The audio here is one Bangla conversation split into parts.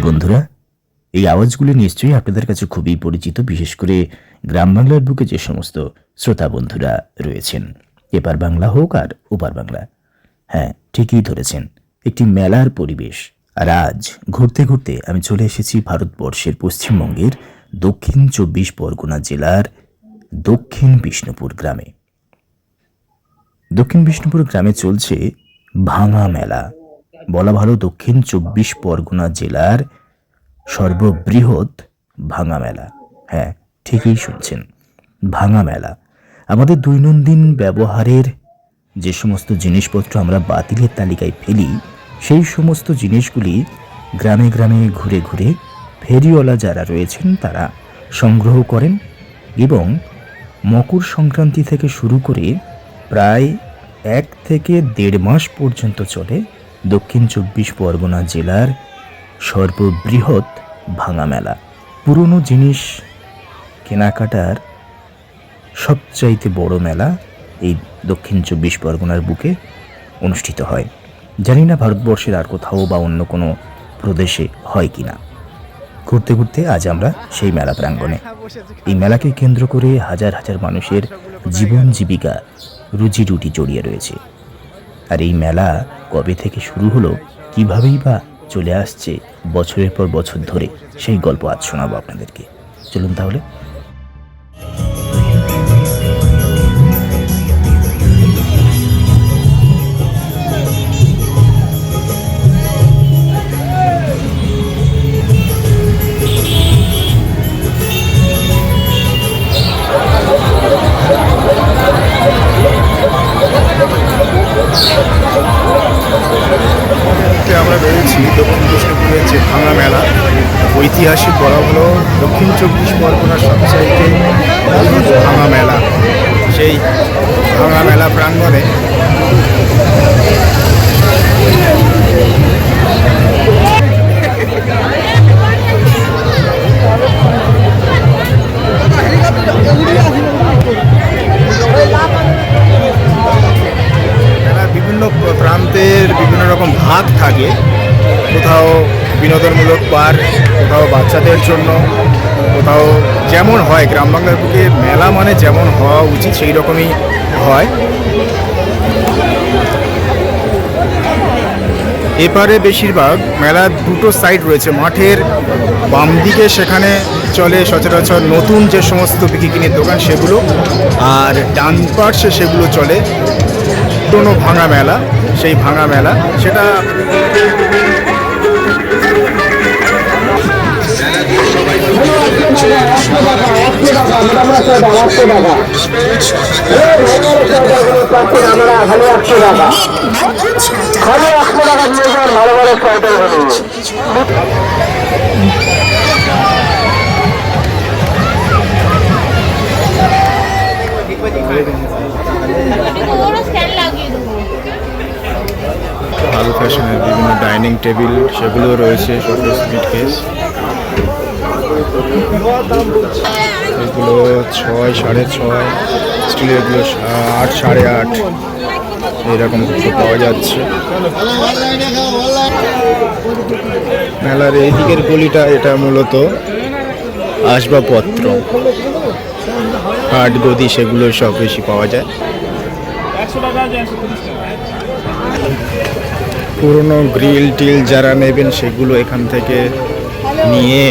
বন্ধুরা? এই আওয়াজগুলি নিশ্চয়ই আপনাদের কাছে খুবই পরিচিত, বিশেষ করে গ্রাম বাংলার বুকে যে সমস্ত শ্রোতা বন্ধুরা রয়েছেন। এপার বাংলা হোক আর ওপার বাংলা। হ্যাঁ ঠিকই ধরেছেন। একটি মেলার পরিবেশ। আর আজ ঘুরতে ঘুরতে আমি চলে এসেছি ভারতবর্ষের পশ্চিমবঙ্গের দক্ষিণ চব্বিশ পরগনা জেলার দক্ষিণ বিষ্ণুপুর গ্রামে। দক্ষিণ বিষ্ণুপুর গ্রামে চলছে ভাঙা মেলা। বলা ভালো দক্ষিণ চব্বিশ পরগনা জেলার সর্ববৃহৎ ভাঙা মেলা। হ্যাঁ ঠিকই শুনছেন, ভাঙা মেলা। আমাদের দৈনন্দিন ব্যবহারের যে সমস্ত জিনিসপত্র আমরা বাতিলের তালিকায় ফেলি সেই সমস্ত জিনিসগুলি গ্রামে গ্রামে ঘুরে ঘুরে ফেরিওয়ালা যারা রয়েছেন তারা সংগ্রহ করেন এবং মকর সংক্রান্তি থেকে শুরু করে প্রায় এক থেকে দেড় মাস পর্যন্ত চলে দক্ষিণ চব্বিশ পরগনা জেলার সর্ববৃহৎ ভাঙা মেলা। পুরনো জিনিস কেনাকাটার সবচাইতে বড় মেলা এই দক্ষিণ চব্বিশ পরগনার বুকে অনুষ্ঠিত হয়। জানি না ভারতবর্ষের আর কোথাও বা অন্য কোনো প্রদেশে হয় কিনা। ঘুরতে ঘুরতে আজ আমরা সেই মেলা প্রাঙ্গণে। এই মেলাকে কেন্দ্র করে হাজার হাজার মানুষের জীবন জীবিকা রুজি রুটি জড়িয়ে রয়েছে। আর এই মেলা কবে থেকে শুরু হলো, কিভাবেই বা চলে আসছে, বছরের পর বছর ধরে সেই গল্প আজ শোনাবো আপনাদেরকে। চলুন তাহলে মেলার বিভিন্ন প্রান্তের বিভিন্ন রকম ভাগ থাকে। কোথাও বিনোদনমূলক পার্ক, কোথাও বাচ্চাদের জন্য, কোথাও যেমন হয়, গ্রাম বাংলার বুকে মেলা মানে যেমন হওয়া উচিত, সেই রকমই হয়। এপারে বেশিরভাগ মেলার দুটো সাইড রয়েছে। মাঠের বাম দিকে সেখানে চলে সচরাচর নতুন যে সমস্ত বিক্রিকিনির দোকান সেগুলো, আর ডান পার্শ্বে সেগুলো চলে পুরনো ভাঙা মেলা, সেই ভাঙা মেলা। সেটা ভালো ফ্যাশনের বিভিন্ন ডাইনিং টেবিল সেগুলো রয়েছে কেস এগুলো ছয়, সাড়ে ছয় স্টিলেরগুলো আট, সাড়ে আট। এরকম কিছু পাওয়া যাচ্ছে। মেলার এই দিকের গলিটা এটা মূলত আসবাবপত্র। হাট গদি সেগুলো সব বেশি পাওয়া যায়। পুরনো গ্রিল টিল যারা নেবেন সেগুলো এখান থেকে নিয়ে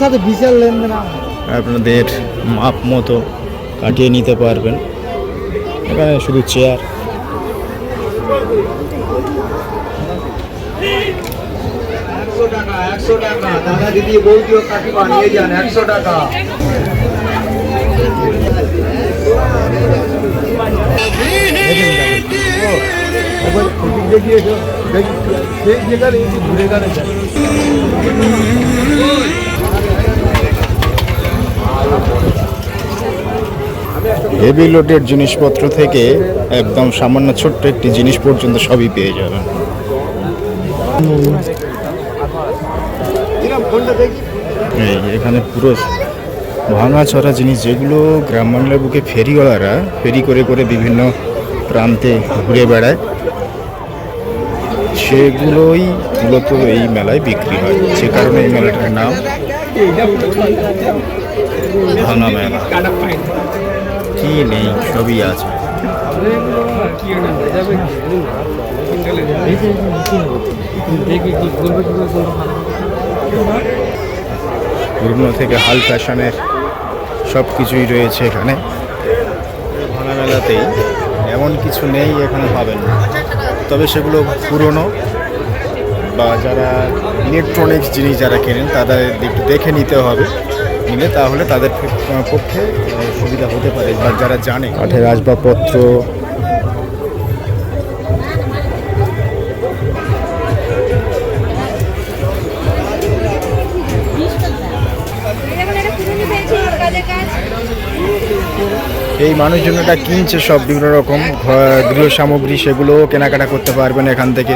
সাথে বিশাল লেনদেন আপনাদের মাপ মতো কাটিয়ে নিতে পারবেন। এখানে শুধু চেয়ার একশো টাকা। দাদা দিদি বৌদিও যান, একশো টাকা। হেভি লোডের জিনিসপত্র থেকে একদম সামান্য ছোট্ট একটি জিনিস পর্যন্ত সবই পেয়ে যাবেন। এই এখানে পুরো ভাঙাচড়া জিনিস, যেগুলো গ্রাম বাংলার বুকে ফেরিওয়ালারা ফেরি করে করে বিভিন্ন প্রান্তে ঘুরে বেড়ায়, সেগুলোই মূলত এই মেলায় বিক্রি হয়। সে কারণে এই মেলাটার নাম ভাঙা মেলা। কি নেই, সবই আছে। পুরনো থেকে হাল ফ্যাশনের সব কিছুই রয়েছে এখানে। ভাঙা মেলাতেই এমন কিছু নেই এখানে পাবেন না। তবে সেগুলো পুরনো বা যারা ইলেকট্রনিক্স জিনিস যারা কেনেন তাদের একটু দেখে নিতে হবে। নিলে তাহলে তাদের পক্ষে- পক্ষে সুবিধা হতে পারে বা যারা জানে। কাঠের আসবাবপত্র এই মানুষজন এটা কিনছে সব বিভিন্ন রকম গৃহ সামগ্রী, সেগুলো কেনাকাটা করতে পারবেন এখান থেকে।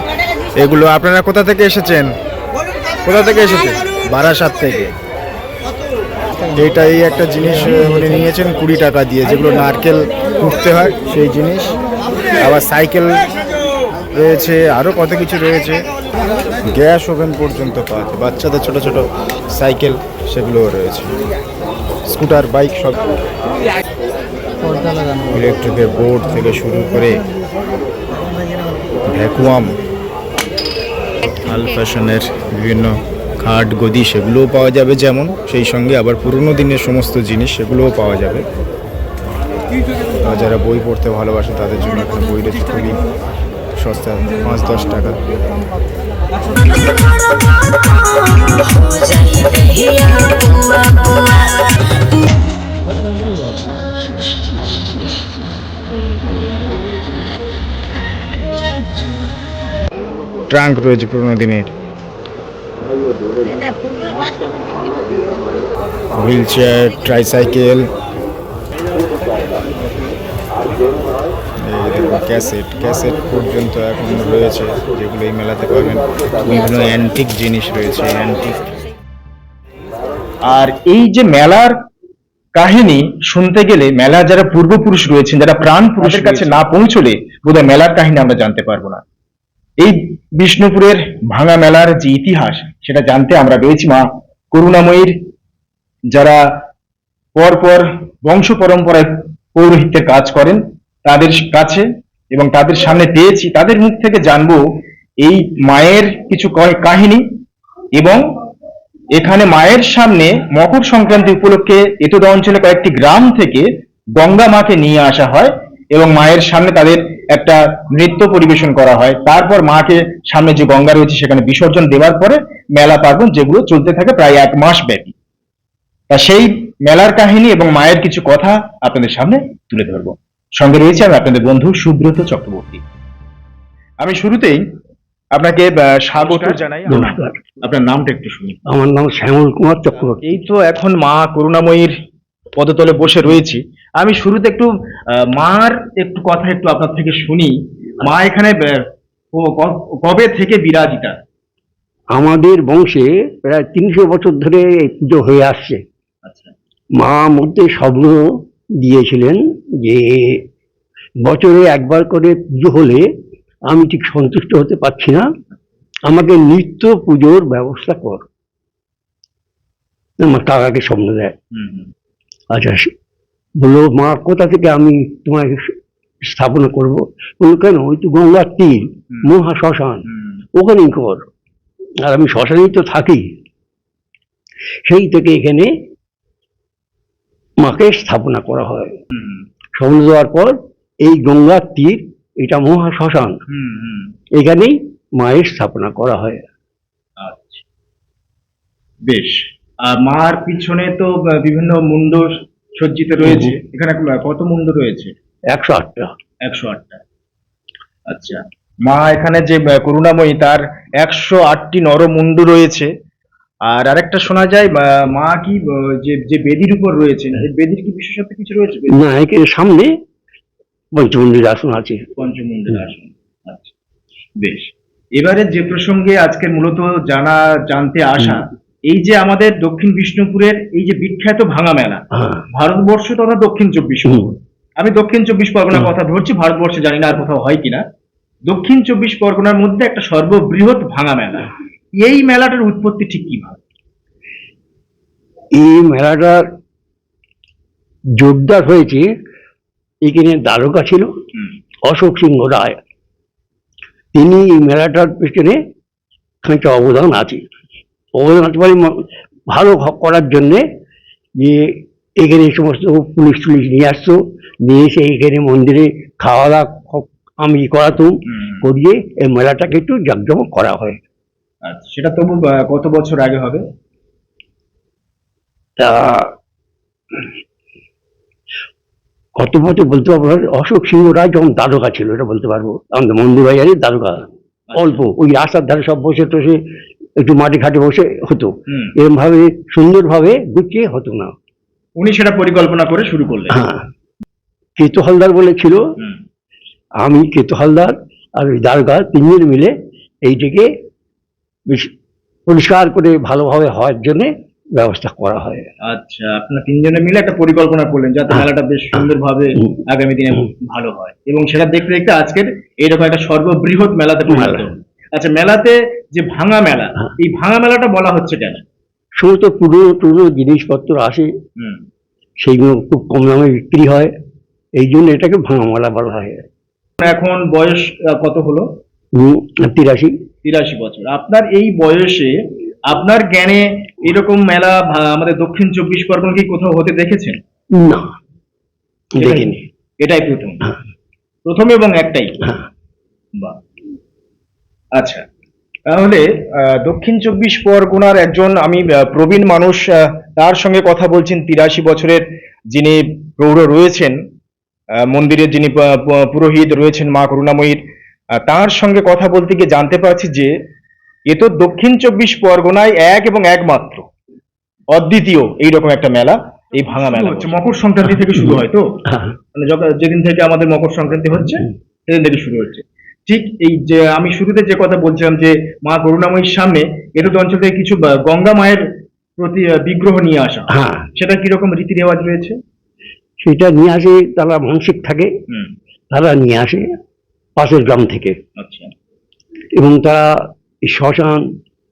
এগুলো আপনারা কোথা থেকে এসেছেন? কোথা থেকে এসেছেন? বারাসাত থেকে। এটা এই একটা জিনিস উনি নিয়েছেন কুড়ি টাকা দিয়ে, যেগুলো নারকেল কুটতে হয়, সেই জিনিস। আবার সাইকেল রয়েছে আরও কত কিছু রয়েছে। গ্যাস ওভেন পর্যন্ত পাওয়া বাচ্চাদের ছোট ছোট সাইকেল। সেগুলোও রয়েছে। স্কুটার, বাইক সব ইলেকট্রিকের বোর্ড থেকে শুরু করে ভ্যাকুয়াম, হাল ফ্যাশনের বিভিন্ন খাট, গদি সেগুলোও পাওয়া যাবে যেমন, সেই সঙ্গে আবার পুরনো দিনের সমস্ত জিনিস সেগুলোও পাওয়া যাবে। যারা বই পড়তে ভালোবাসে, তাদের জন্য একটা বই রয়েছে খুবই সস্তা, পাঁচ দশ টাকা। ট্রাঙ্ক রয়েছে পুরোনো দিনের। Wheelchair tricycle cassette. ক্যাসেট পর্যন্ত এখন রয়েছে যেগুলো এই মেলাতে পাবেন। বিভিন্ন অ্যান্টিক জিনিস রয়েছে অ্যান্টিক আর এই যে মেলার কাহিনী শুনতে গেলে মেলার যারা পূর্বপুরুষ রয়েছেন যারা প্রাণ পুরুষের কাছে না পৌঁছলে বোধহয় মেলার কাহিনী আমরা জানতে পারব না। এই বিষ্ণুপুরের ভাঙা মেলার যে ইতিহাস, সেটা জানতে আমরা রয়েছি মা করুণাময়ীর যারা পরপর বংশ পরম্পরায় পৌরোহিত্যের কাজ করেন, তাদের কাছে এবং তাদের সামনে পেয়েছি, তাদের মুখ থেকে জানব এই মায়ের কিছু কাহিনী এবং এখানে মায়ের সামনে মকর সংক্রান্তি উপলক্ষে এতদ অঞ্চলে কয়েকটি গ্রাম থেকে গঙ্গা মাকে নিয়ে আসা হয় এবং মায়ের সামনে তাদের একটা নৃত্য পরিবেশন করা হয়। তারপর মাকে সামনে যে গঙ্গা রয়েছে সেখানে বিসর্জন দেওয়ার পরে মেলা পার্বণ যেগুলো চলতে থাকে প্রায় এক মাস ব্যাপী। তা সেই মেলার কাহিনী এবং মায়ের কিছু কথা আপনাদের সামনে তুলে ধরবো। সঙ্গে রয়েছে আমি আপনাদের বন্ধু সুব্রত চক্রবর্তী। আমি শুরুতেই আপনাকে স্বাগত জানাই। আপনার নামটা একটু শুনি। আমার নাম শ্যামল কুমার চক্রবর্তী। এই তো এখন মা করুণাময়ীর পদতলে বসে রয়েছি। আমি শুরুতে একটু মার একটু কথা একটু আপনার থেকে শুনি। মা এখানে কবে থেকে বিরাজিতা? আমাদের বংশে প্রায় তিনশো বছর ধরে এই পুজো হয়ে আসছে। আচ্ছা। মা মধ্যে স্বপ্ন দিয়েছিলেন যে বছরে একবার করে পুজো হলে আমি ঠিক সন্তুষ্ট হতে পারছি না। আমাকে নিত্য পুজোর ব্যবস্থা কর। আমার টাকাকে স্বপ্ন দেয়। আচ্ছা বলল মা কোথা থেকে আমি তোমায় স্থাপনা করব? বলল কেন? ওই তো গঙ্গার তীর মহা শ্মশান। ওখানেই কর আর আমি শ্মশানেই তো থাকি। সেই থেকে এখানে মাকে স্থাপনা করা হয়। স্বপ্ন দেওয়ার পর এই গঙ্গার তীর এটা মহা শ্মশান। এখানেই মায়ের স্থাপনা করা হয়। আচ্ছা। বেশ। আর মার পিছনে তো বিভিন্ন মুন্ড সজ্জিত রয়েছে এখানে কত মুন্ড রয়েছে? একশো আটটা। একশো আটটা। আচ্ছা। মা এখানে যে করুণাময়ী তার একশো আটটি নরমুন্ডু রয়েছে। আর আরেকটা শোনা যায় মা- কি যে যে বেদির উপর রয়েছেন বেদির কি বিশেষত্ব কিছু রয়েছে? না এখানে সামনে পঞ্চমন্দির আসন আছে। পঞ্চমন্দির আসন। আচ্ছা। বেশ। এবারে যে প্রসঙ্গে আজকে মূলত জানা জানতে আসা এই যে আমাদের দক্ষিণ বিষ্ণুপুরের এই যে বিখ্যাত ভাঙা মেলা হ্যাঁ। ভারতবর্ষ তথা দক্ষিণ চব্বিশ আমি দক্ষিণ চব্বিশ পরগনার কথা ধরছি ভারতবর্ষে জানি না আর কোথাও হয় কিনা। দক্ষিণ চব্বিশ পরগনার মধ্যে একটা সর্ববৃহৎ ভাঙা মেলা। এই মেলাটার উৎপত্তি ঠিক কীভাবে এই মেলাটার জোরদার হয়েছে। এখানে দ্বারকা ছিল অশোক সিংহ রায়। তিনি এই মেলাটার পেছনে খানিকটা অবদান আছে। মানে ভালো করার জন্যে যে এখানে এই সমস্ত পুলিশ টুলিশ নিয়ে আসতো নিয়ে এসে এখানে মন্দিরে খাওয়া দাওয়া আমি করাতাম। করিয়ে এই মেলাটাকে একটু জাঁকজমক করা হয়। আচ্ছা সেটা তবু কত বছর আগে হবে? তা কত বছর বলতে পারব অশোক সিংহ রায় যখন দ্বারকা ছিল এটা বলতে পারব। আমাদের মন্দির বাজারে দ্বারকা অল্প ওই রাস্তার ধারে সব বসে টসে একটু মাটি ঘাটে বসে হতো। হুম। এরকম ভাবে সুন্দরভাবে গুছিয়ে হতো না। উনি সেটা পরিকল্পনা করে শুরু করলেন। হ্যাঁ। কেতু হালদার বলে ছিল আমি কেতু হালদার আর ওই দ্বারকা তিনজন মিলে এইটাকে পরিষ্কার করে ভালোভাবে হওয়ার জন্যে ব্যবস্থা করা হয়। আচ্ছা আপনার তিনজনে মিলে একটা পরিকল্পনা করলেন যাতে হ্যাঁ। মেলাটা বেশ সুন্দরভাবে আগামী দিনে ভালো হয়। এবং সেটা দেখতে দেখতে আজকের এইরকম একটা সর্ববৃহৎ মেলাতে পরিণত। আচ্ছা মেলাতে যে ভাঙা মেলা হ্যাঁ। এই ভাঙা মেলাটা বলা হচ্ছে কেন? সমস্ত পুরনো টুরনো জিনিসপত্র আসে। হুম। সেইগুলো খুব কম দামে বিক্রি হয়। এই জন্য এটাকে ভাঙামালা বলা হয়। এখন বয়স কত হলো? তিরাশি। তিরাশি বছর। আপনার এই বয়সে আপনার জ্ঞানে এরকম মেলা আমাদের দক্ষিণ চব্বিশ পরগনা কি কোথাও হতে দেখেছেন? না দেখিনি। এটাই প্রথম। হ্যাঁ। প্রথম এবং একটাই। হ্যাঁ। বাহ। আচ্ছা তাহলে আহ, দক্ষিণ চব্বিশ পরগনার একজন আমি প্রবীণ মানুষ তার সঙ্গে কথা বলছেন তিরাশি বছরের যিনি প্রৌঢ় রয়েছেন আহ, মন্দিরের যিনি পুরোহিত রয়েছেন মা করুণাময়ীর আহ, তার সঙ্গে কথা বলতে গিয়ে জানতে পারছি যে এ তো দক্ষিণ চব্বিশ পরগনায় এক এবং একমাত্র অদ্বিতীয় এইরকম একটা মেলা এই ভাঙা মেলা হচ্ছে মকর সংক্রান্তি থেকে শুরু হয় তো? হ্যাঁ। মানে যেদিন থেকে আমাদের মকর সংক্রান্তি হচ্ছে সেদিন থেকে শুরু হচ্ছে। ঠিক এই যে আমি শুরুতে যে কথা বলছিলাম যে মা করুণাময়ীর সামনে এটুক অঞ্চল থেকে কিছু গঙ্গা মায়ের প্রতি বিগ্রহ নিয়ে আসা হ্যাঁ। সেটা কীরকম রীতি রেওয়াজ রয়েছে? সেটা নিয়ে আসে তারা মানসিক থাকে তারা নিয়ে আসে পাশের গ্রাম থেকে। আচ্ছা। এবং তারা এই শ্মশান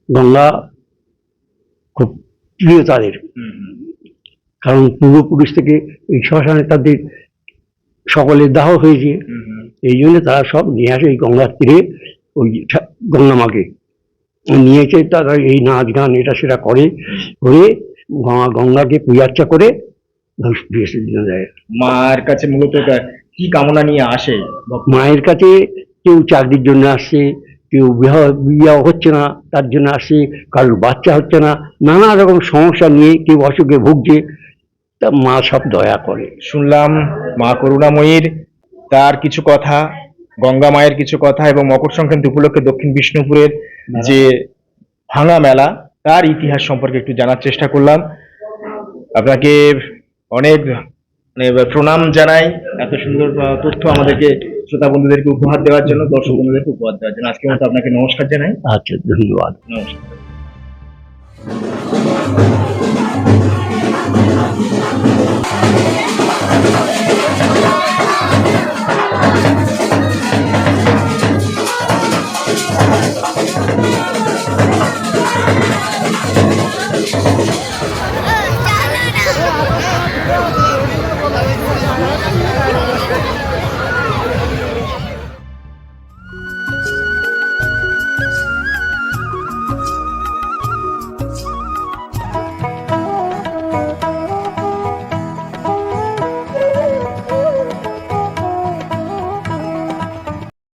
গঙ্গা খুব প্রিয় তাদের। কারণ পূর্বপুরুষ থেকে এই শ্মশানে তাদের সকলের দাহ হয়েছে। এই জন্য তারা সব নিয়ে আসে এই গঙ্গার তীরে ওই ঠা- গঙ্গা মাকে নিয়ে এসে তারা এই নাচ গান এটা সেটা করে করে গঙ্গা গঙ্গাকে পূজার্চা করে দেয় মার কাছে মূলত কি কামনা নিয়ে আসে? মায়ের কাছে কেউ চাকরির জন্য আসছে কেউ বিবাহ বিবাহ হচ্ছে না তার জন্য আসছে কারোর বাচ্চা হচ্ছে না নানা রকম সমস্যা নিয়ে কেউ অসুখে ভুগছে তা মা সব দয়া করে। শুনলাম মা করুণাময়ীর তার কিছু কথা গঙ্গা মায়ের কিছু কথা এবং মকর সংক্রান্তি উপলক্ষে দক্ষিণ বিষ্ণুপুরের যে ভাঙা মেলা তার ইতিহাস সম্পর্কে একটু জানার চেষ্টা করলাম। আপনাকে অনেক মানে প্রণাম জানাই এত সুন্দর তথ্য আমাদেরকে শ্রোতা বন্ধুদেরকে উপহার দেওয়ার জন্য দর্শক বন্ধুদেরকে উপহার দেওয়ার জন্য। আজকে মতো আপনাকে নমস্কার জানাই। আচ্ছা ধন্যবাদ। নমস্কার।